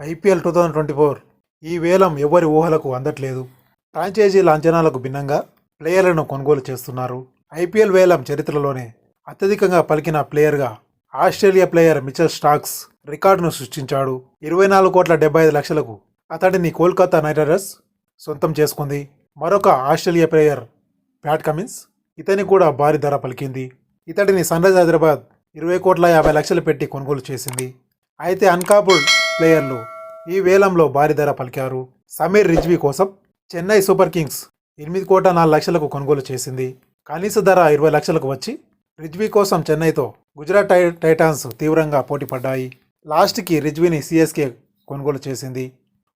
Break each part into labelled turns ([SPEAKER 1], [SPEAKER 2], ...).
[SPEAKER 1] IPL two thousand twenty four ఈ వేలం ఎవరి ఊహలకు అందట్లేదు. ఫ్రాంచైజీల అంచనాలకు భిన్నంగా ప్లేయర్లను కొనుగోలు చేస్తున్నారు. ఐపీఎల్ వేలం చరిత్రలోనే అత్యధికంగా పలికిన ప్లేయర్గా ఆస్ట్రేలియా ప్లేయర్ మిచెల్ స్టాక్స్ రికార్డును సృష్టించాడు. ఇరవై నాలుగు కోట్ల డెబ్బై ఐదు లక్షలకు అతడిని కోల్కతా నైట్ రైడర్స్ సొంతం చేసుకుంది. మరొక ఆస్ట్రేలియా ప్లేయర్ ప్యాట్ కమిన్స్ ఇతని కూడా భారీ ధర పలికింది. ఇతడిని సన్ హైదరాబాద్ ఇరవై కోట్ల యాభై లక్షలు పెట్టి కొనుగోలు చేసింది. అయితే అన్కాపుల్ ప్లేయర్లు ఈ వేలంలో భారీ ధర పలికారు. సమీర్ రిజ్వీ కోసం చెన్నై సూపర్ కింగ్స్ ఎనిమిది కోట నాలుగు లక్షలకు కొనుగోలు చేసింది. కనీస ధర ఇరవై లక్షలకు వచ్చి రిజ్వీ కోసం చెన్నైతో గుజరాత్ టై టైటాన్స్ తీవ్రంగా పోటీ పడ్డాయి. లాస్ట్కి రిజ్వీని సిఎస్కే కొనుగోలు చేసింది.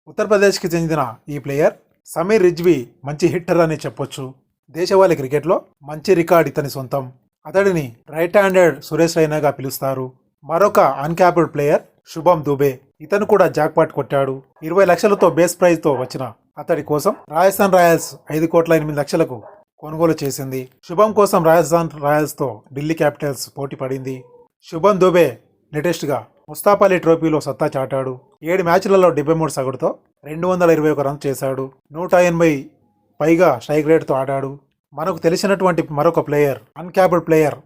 [SPEAKER 1] ఉత్తరప్రదేశ్కి చెందిన ఈ ప్లేయర్ సమీర్ రిజ్వీ మంచి హిట్టర్ అని చెప్పొచ్చు. దేశవాళీ క్రికెట్లో మంచి రికార్డ్ ఇతని సొంతం. అతడిని రైట్ హ్యాండెడ్ సురేష్ రైనాగా పిలుస్తారు. మరొక అన్క్యాప్డ్ ప్లేయర్ శుభం దుబే. ఇతను కూడా జాక్పాట్ కొట్టాడు. ఇరవై లక్షలతో బేస్ ప్రైజ్తో వచ్చిన అతడి కోసం రాజస్థాన్ రాయల్స్ ఐదు కోట్ల ఎనిమిది లక్షలకు కొనుగోలు చేసింది. శుభం కోసం రాజస్థాన్ రాయల్స్తో ఢిల్లీ క్యాపిటల్స్ పోటీ పడింది. శుభం దుబే లేటెస్ట్గా ముస్తాఫ్ అలీ ట్రోఫీలో సత్తా చాటాడు. ఏడు మ్యాచ్లలో డెబ్బై మూడు సగటుతో రెండు వందల ఇరవై ఒక రన్ చేశాడు. నూట ఎనభై పైగా స్ట్రైక్ రేట్తో ఆడాడు. మనకు తెలిసినటువంటి మరొక ప్లేయర్ అన్క్యాప్డ్ ప్లేయర్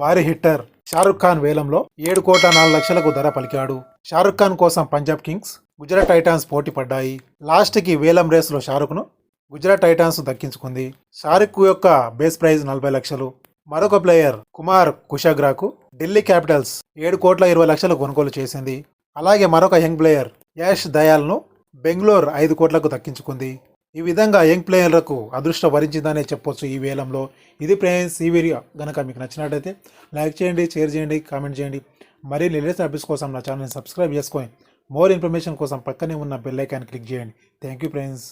[SPEAKER 1] భారీ హిట్టర్ షారుఖ్ ఖాన్ వేలంలో ఏడు కోట్ల నాలుగు లక్షలకు ధర పలికాడు. షారుఖ్ ఖాన్ కోసం పంజాబ్ కింగ్స్ గుజరాత్ టైటాన్స్ పోటీ పడ్డాయి. లాస్ట్కి వేలం రేసులో షారుఖ్ను గుజరాత్ టైటాన్స్ దక్కించుకుంది. షారుఖ్ యొక్క బేస్ ప్రైజ్ నలభై లక్షలు. మరొక ప్లేయర్ కుమార్ కుషాగ్రాకు ఢిల్లీ క్యాపిటల్స్ ఏడు కోట్ల ఇరవై లక్షలు కొనుగోలు చేసింది. అలాగే మరొక యంగ్ ప్లేయర్ యాష్ దయాల్ను బెంగళూరు ఐదు కోట్లకు దక్కించుకుంది. ఈ విధంగా యంగ్ ప్లేయర్లకు అదృష్టం వరించిందనే చెప్పొచ్చు ఈ వేలంలో. ఇది ప్రేయన్స్ ఈ వీడియో కనుక మీకు నచ్చినట్టయితే లైక్ చేయండి షేర్ చేయండి కామెంట్ చేయండి. మరి లేటెస్ట్ అప్డేట్స్ కోసం నా ఛానల్ని సబ్స్క్రైబ్ చేసుకొని మోర్ ఇన్ఫర్మేషన్ కోసం పక్కనే ఉన్న బెల్ ఐకాన్ క్లిక్ చేయండి. Thank you friends.